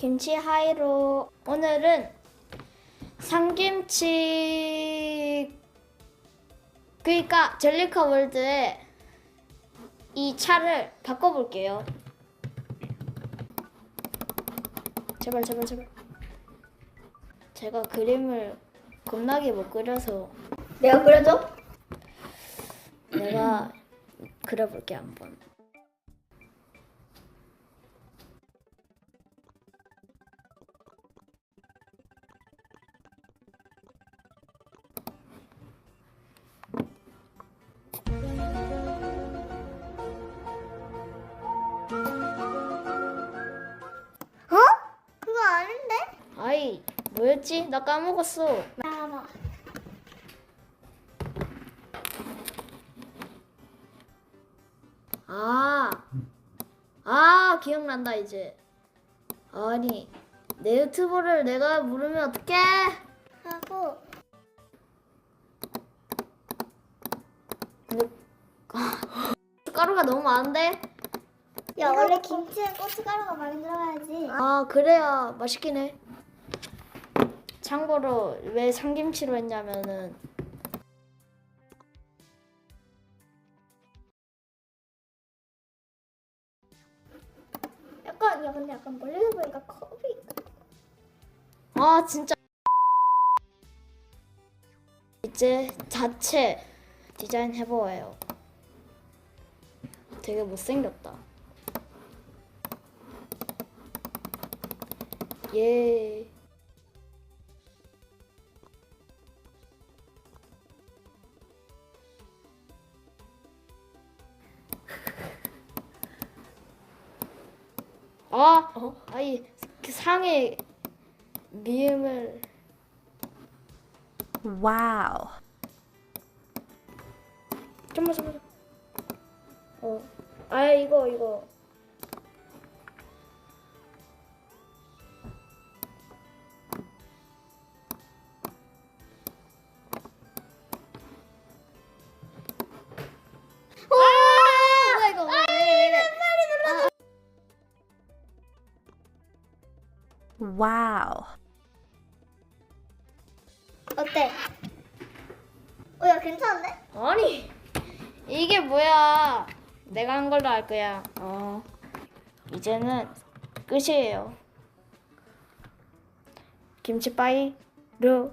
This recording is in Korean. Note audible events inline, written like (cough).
김치 하이로 오늘은 삼김치 그러니까 젤리카 월드에 이 차를 바꿔볼게요. 제발 제발 제발. 제가 그림을 겁나게 못 그려서 내가 그려줘? 내가 그려볼게 한번. 뭐였지? 나 까먹었어. 나봐. 아, 아 기억난다 이제. 아니 내 유튜브를 내가 부르면 어떡해? 하고 (laughs) 가루가 너무 많은데? 야 원래 김치에 고춧가루가 많이 들어가야지. 아 그래야 맛있긴 해. 참고로 왜 삼김치로 했냐면은 약간 야 근데 약간 멀리서 보니까 컵이 아 진짜 이제 자체 디자인 해보아요. 되게 못생겼다. 예. 아, 아이 그 상에 미음을. Wow. 잠깐만 잠깐만. 어. 아 이거 이거 Wow. 어때? 어 야 괜찮은데? 아니 이게 뭐야 내가 한 걸로 할 거야 어 이제는 끝이에요 김치빠이 루